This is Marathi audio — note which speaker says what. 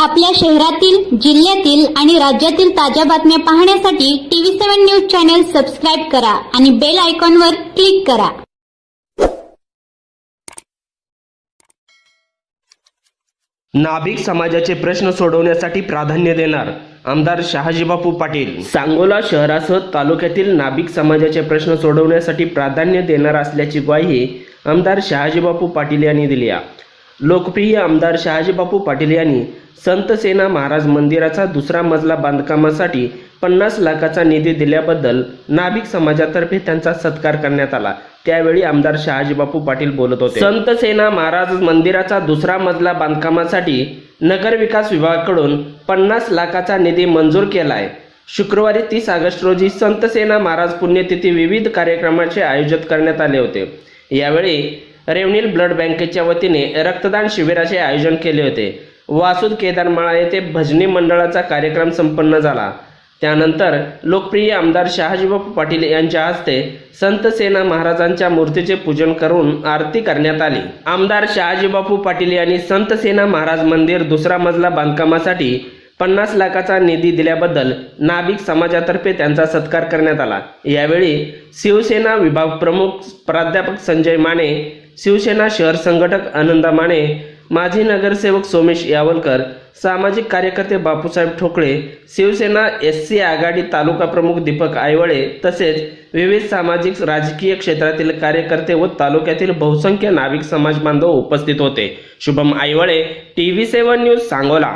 Speaker 1: आपल्या शहरातील जिल्ह्यातील आणि राज्यातील ताज्या बातम्या पाहण्यासाठी TV seven news channel subscribe करा आणि बेल आयकॉनवर क्लिक करा.
Speaker 2: नाभिक समाजाचे प्रश्न सोडवण्यासाठी प्राधान्य देणार आमदार शहाजीबापू पाटील. सांगोला शहरासह तालुक्यातील नाभिक समाजाचे प्रश्न सोडवण्यासाठी प्राधान्य देणार असल्याची ग्वाही आमदार शहाजीबापू पाटील यांनी दिली आहे. लोकप्रिय आमदार शहाजीबापू पाटील यांनी संत सेना महाराज मंदिराचा दुसरा मजला बांधकामासाठी पन्नास लाखाचा निधी दिल्याबद्दल नाभिक समाजातर्फे त्यांचा सत्कार करण्यात आला. त्यावेळी आमदार शहाजीबापू पाटील बोलत होते. संत सेना महाराज मंदिराचा दुसरा मजला बांधकामासाठी नगर विकास विभागाकडून पन्नास लाखाचा निधी मंजूर केलाय. शुक्रवारी तीस ऑगस्ट रोजी संत सेना महाराज पुण्यतिथी विविध कार्यक्रमाचे आयोजित करण्यात आले होते. यावेळी रेवनील ब्लड बँकेच्या वतीने रक्तदान शिबिराचे आयोजन केले होते. वासुद केदारमाळा येथे भजनी मंडळाचा कार्यक्रम संपन्न झाला. त्यानंतर लोकप्रिय आमदार शहाजीबापू पाटील यांच्या हस्ते संत सेना महाराजांच्या मूर्तीचे पूजन करून आरती करण्यात आली. आमदार शहाजीबापू पाटील यांनी संत सेना महाराज मंदिर दुसरा मजला बांधकामासाठी पन्नास लाखाचा निधी दिल्याबद्दल नाभिक समाजातर्फे त्यांचा सत्कार करण्यात आला. यावेळी शिवसेना विभाग प्रमुख प्राध्यापक संजय माने शिवसेना शहर संघटक आनंदा माने माजी नगरसेवक सोमेश यावलकर सामाजिक कार्यकर्ते बापूसाहेब ठोकळे शिवसेना एस सी आघाडी तालुका प्रमुख दीपक आयवळे तसेच विविध सामाजिक राजकीय क्षेत्रातील कार्यकर्ते व तालुक्यातील बहुसंख्य नाविक समाज बांधव उपस्थित होते. Shubham Aywale T V seven news Sangola.